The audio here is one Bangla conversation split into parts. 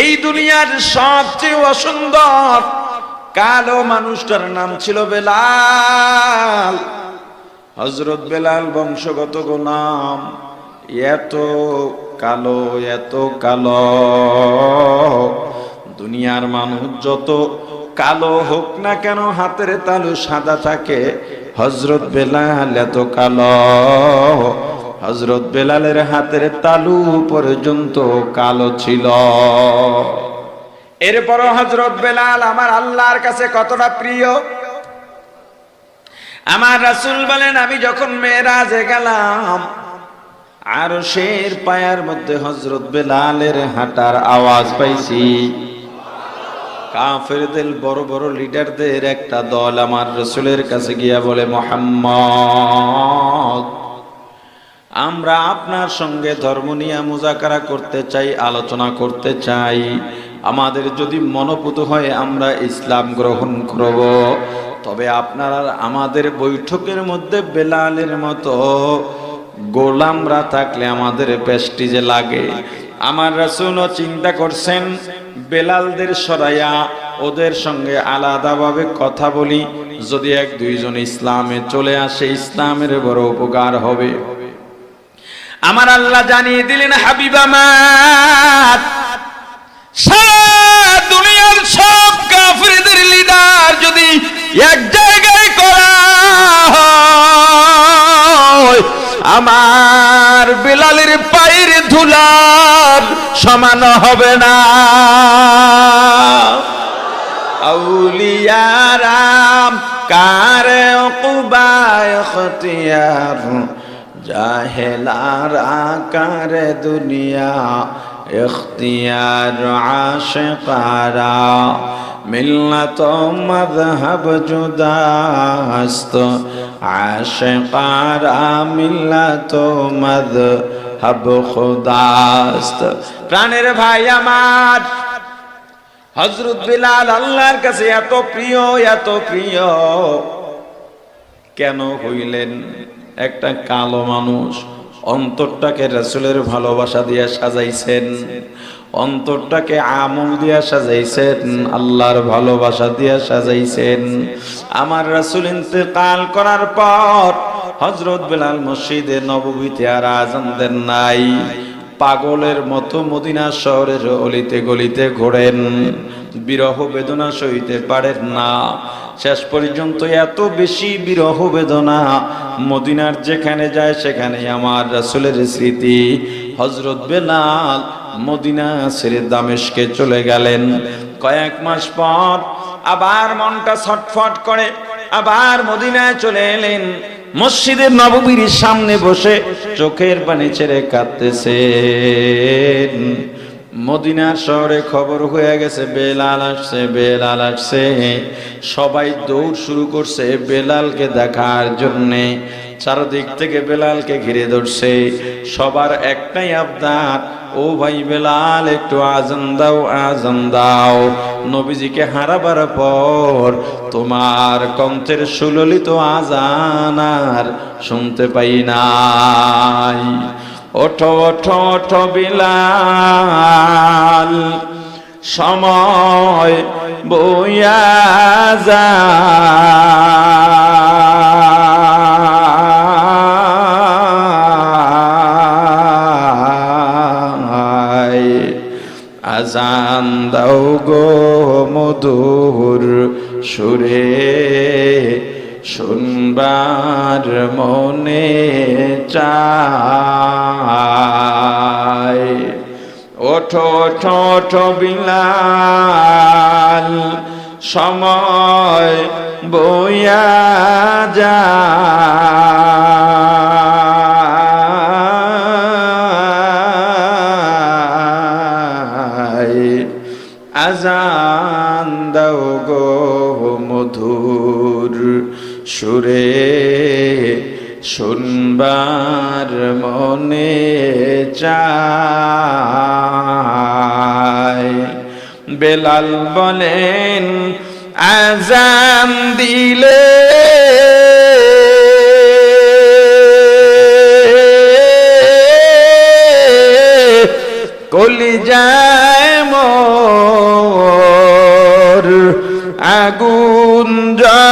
এই দুনিয়ার সবচেয়ে অসুন্দর কালো মানুষটার নাম ছিল বেলাল। হজরত বেলাল বংশগত গোলাম এত কালো এত কালো। দুনিয়ার মানুষ যত কালো হোক না কেন, হাতের তালু সাদা থাকে। হজরত বেলাল এত কালো। হজরত বেলালের হাতের তালু পর্যন্ত কালো ছিল। এরপরও হজরত বেলাল আমার আল্লাহর কাছে কতটা প্রিয়? আমার রাসুল বলেন, আমি যখন মেয়েরাজে গেলাম আর শের পায়ার মধ্যে হজরত বেলালের হাঁটার আওয়াজ পাইছি। কাফেরদের, বড় বড় লিডারদের একটা দল আমার রসুলের কাছে গিয়া বলে, মোহাম্মদ আমরা আপনার সঙ্গে ধর্ম নিয়ে মোজাকারা করতে চাই, আলোচনা করতে চাই। আমাদের যদি মনোপুত হয়, আমরা ইসলাম গ্রহণ করব। তবে আপনারা আমাদের বৈঠকের মধ্যে বেলালের মতো গোলামরা থাকলে আমাদের পেস্টিজে লাগে। আমার রাসূলও চিন্তা করছেন, বেলালদের সরাইয়া ওদের সঙ্গে আলাদাভাবে কথা বলি, যদি এক দুইজন ইসলামে চলে আসে, ইসলামের বড় উপকার হবে। আমার আল্লাহ জানিয়ে দিলেন হাবিবামাত সারা দুনিয়ার সব কাফিরদের লিডার যদি এক জায়গায় করা হয়, আমার বিলালের পায়ের ধুলার সমান হবে না। আউলিয়ারাম কারে অকুবায় খতিয়ার জাহেলার আকার দুনিয়া اختیار عاشقارا ملت و مذهب جداست عاشقارا ملت و مذهب خداست প্রাণের ভাই আমার হজরত বিলাল আল্লাহর কাছে এত প্রিয় এত প্রিয় কেন হইলেন একটা কালো মানুষ অন্তরটাকে রাসুলের ভালোবাসা দিয়ে সাজাইছেন, অন্তরটাকে আমল দিয়া সাজাইছেন, আল্লাহর ভালোবাসা দিয়া সাজাইছেন। আমার রাসূল ইন্তেকাল করার পর হজরত বেলাল মসজিদে নববীতে আর আজান নাই। পাগলের মতো মদিনা শহরের অলিতে গলিতে ঘোরেন। বিরহ বেদনা সইতে পারেন না। শেষ পর্যন্ত এত বেশি বিরহ বেদনা মদিনার যেখানে যায় সেখানে আমার রাসুলের স্মৃতি। হজরত বেলাল মদিনা ছেড়ে দামেশকে চলে গেলেন। কয়েক মাস পর আবার মনটা ছটফট করে আবার মদিনায় চলে এলেন। মসজিদের নববীর সামনে বসে চোখের পানি ছেড়ে কাঁদতেছে মদিনার শহরে খবর হয়ে গেছে, বেলাল আসছে বেলাল আসছে। সবাই দৌড় শুরু করছে বেলালকে দেখার জন্যে। চারদিক থেকে বেলালকে ঘিরে ধরছে। সবার একটাই আবদার, ও ভাই বেলাল, একটু আজান দাও আজান দাও। নবীজিকে হারাবার পর তোমার কণ্ঠের সুললিত আজান আর শুনতে পাই নাই। ওঠো ওঠো ওঠো বিলাল, সময় বইয়া যায়। সুরে শুনবার মনে চায় ওঠো ওঠো বিলাল সময় বইয়া যায়। আজান দাও গো সুরে শুনবার মনে চায় বেলাল বলেন আজান দিলে কলি যায় মোর আগুন যায়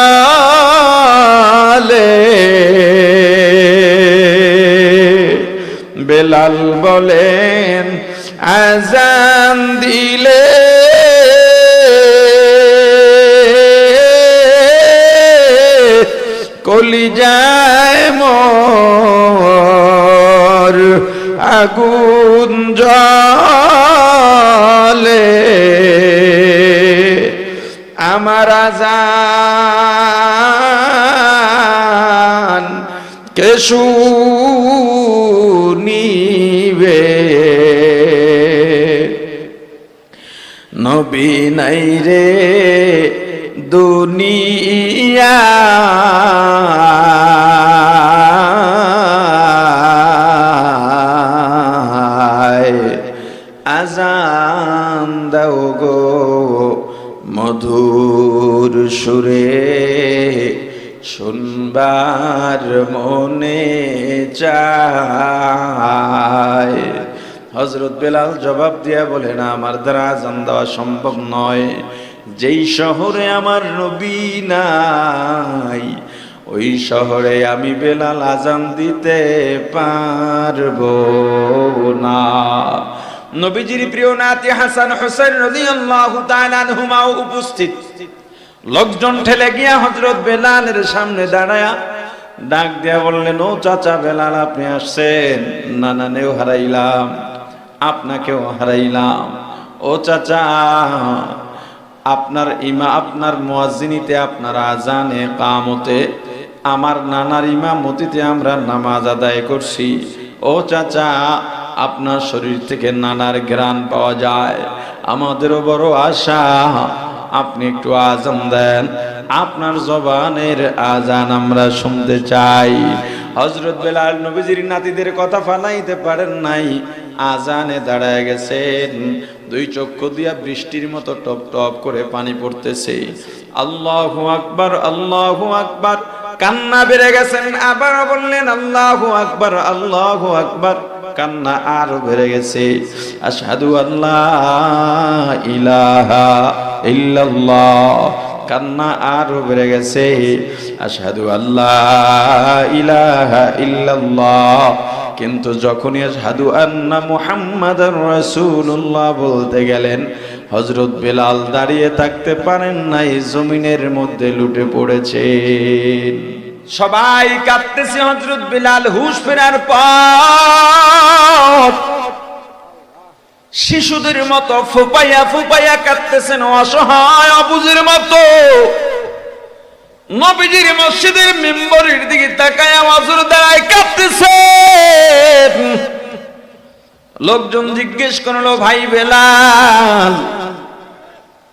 বেলাল বলেন আজান দিলে কলি যায় মোর আগুন জলে আমার আজান কেশু শুনিবে নবী নাই রে দুনিয়া। হজরত বেলাল জবাব দিয়া বলে, না, আমার দ্বারা আজান দেওয়া সম্ভব নয়। যেই শহরে আমার নবী নাই, ওই শহরে আমি বেলাল আজান দিতে পারব না। নবীজির প্রিয় নাতি হাসান হোসেন রাদিয়াল্লাহু তাআলা আনহুমা উপস্থিত। লোকজন ঠেলে গিয়া হযরত বেলালের সামনে দাঁড়ায়া ডাক দিয়া বললেন, ও চাচা বেলাল, আপনি আসছেন? নানানেও হারাইলাম। আপনাকেও হারাইলাম। ও চাচা, আপনার ইমা, আপনার মুয়াজ্জিনিতে, আপনার আজানে কামতে, আমার নানার ইমামতিতে আমরা নামাজ আদায় করছি। ও চাচা, আপনার শরীর থেকে নানার গ্রান পাওয়া যায়। আমাদেরও বড় আশা, আপনি একটু আজান দেন। আপনার জবানের আজান আমরা শুনতে চাই। হজরত বেলাল নবীজির নাতিদের কথা ফালাইতে পারেন নাই। আজানে দাঁড়ায় গেছেন। দুই চক্ষু দিয়া বৃষ্টির মতো টপ টপ করে পানি পড়তেছে। আল্লাহ আকবার আল্লাহ আকবার। কান্না বেড়ে গেছেন, আবার বললেন, আল্লাহ আকবার আল্লাহ আকবার। কান্না আরও বেড়ে গেছে। আশহাদু আল্লাহ ইলাহা ইল্লাল্লাহ। কান্না আরও বেড়ে গেছে। আশহাদু আল্লাহ ইলাহা ইল্লাল্লাহ। কিন্তু যখনই আশহাদু আন্না মুহাম্মাদার রাসূলুল্লাহ বলতে গেলেন হজরত বেলাল দাঁড়িয়ে থাকতে পারেন নাই, জমিনের মধ্যে লুটে পড়েছেন সবাই কাঁদতেছে হজরত বেলাল হুশ ফেরার পর শিশুদের মতো ফুপাইয়া ফুপাইয়া কাঁদতেছেন, অসহায় অবুজের মতো। নবীজির মসজিদের মেম্বরের দিকে তাকায় আওয়াজের দাঁড়ায় কাঁদতেছেন লোকজন জিজ্ঞেস করল, ভাই বেলাল,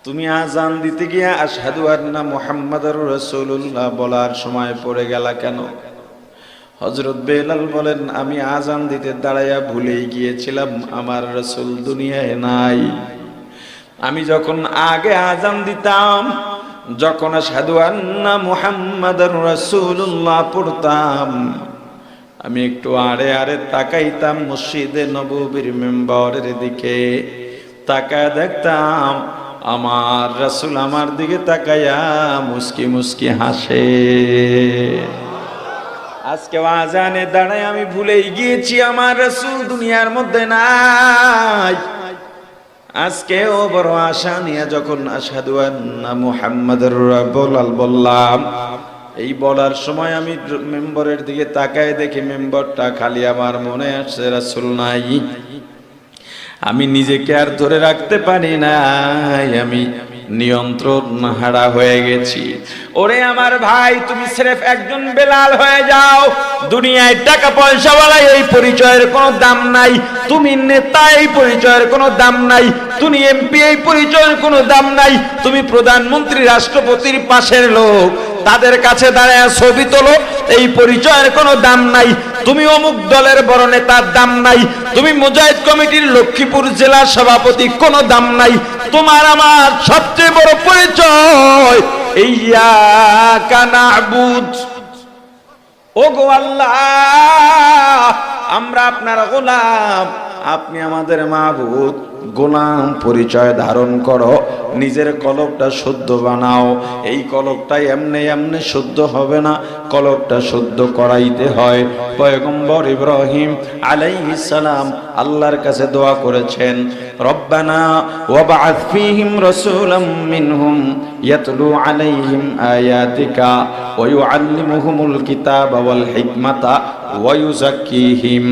তুমি আজান দিতে গিয়ে আশহাদু আন্না মুহাম্মাদার রাসূলুল্লাহ বলার সময় পড়ে গেলা কেন? হযরত বেলাল বলেন, আমি আজান দিতে দাঁড়াইয়া ভুলেই গিয়েছিলাম, আমার রাসূল দুনিয়ায় নাই। আমি যখন আগে আজান দিতাম, যখন আশহাদু আন্না মুহাম্মাদার রাসূলুল্লাহ পড়তাম আমি একটু আড়ে আড়ে তাকাইতাম মসজিদে নববীর মেম্বরের দিকে। তাকায় দেখতাম আমার রাসূল আমার দিকে তাকাইয়া মুস্কি মুস্কি হাসে। আজকে আজানে দাঁড়ায় আমি ভুলেই গিয়েছি, আমার রাসূল দুনিয়ার মধ্যে নাই। আজকেও বড় আশা নিয়ে যখন আশহাদু আন্না মুহাম্মাদুর রাসূলুল্লাহ বললাম এই বলার সময় আমি মেম্বরের দিকে তাকায় দেখি মেম্বরটা খালি আমার মনে আসছে, রাসুল নাই। আমি নিজেকে আর ধরে রাখতে পারি নাই, আমি নিয়ন্ত্রণ হারা হয়ে গেছি। ওরে আমার ভাই, তুমি স্রেফ একজন বেলাল হয়ে যাও। দুনিয়ায় টাকা পয়সা ওয়ালা এই পরিচয়ের কোনো দাম নাই। তুমি নেতা, এই পরিচয়ের কোনো দাম নাই। তুমি এমপি, এই পরিচয়ের কোনো দাম নাই। তুমি প্রধানমন্ত্রী, রাষ্ট্রপতির পাশের লোক। তাদের কাছে দাঁড়ায় ছবি তোলো। এই পরিচয়ের কোনো দাম নাই। তুমি অমুক দলের বড় নেতার দাম নাই। তুমি মুজাহিদ কমিটির লক্ষ্মীপুর জেলার সভাপতি, কোনো দাম নাই। তোমার আমার সবচেয়ে বড় পরিচয়, এই কানাবুদ ও গো আল্লাহ, আমরা আপনার গোলাম, আপনি আমাদের মাহবুদ গোলাম পরিচয় ধারণ করো, নিজের কলবটা শুদ্ধ বানাও। এই কলবটা এমনি এমনি শুদ্ধ হবে না কলবটা শুদ্ধ করাইতে হয়। পয়গম্বর ইব্রাহিম সালাম আল্লাহর কাছে দোয়া করেছেন, রব্বানা ওয়াবআথ ফীহিম রাসূলাম মিনহুম ইয়াতলু আলাইহিম আয়াতিকা ওয়া ইউআল্লিমুহুমুল কিতাবা ওয়াল হিকমাতা ওয়া ইউযাক্কিহিম।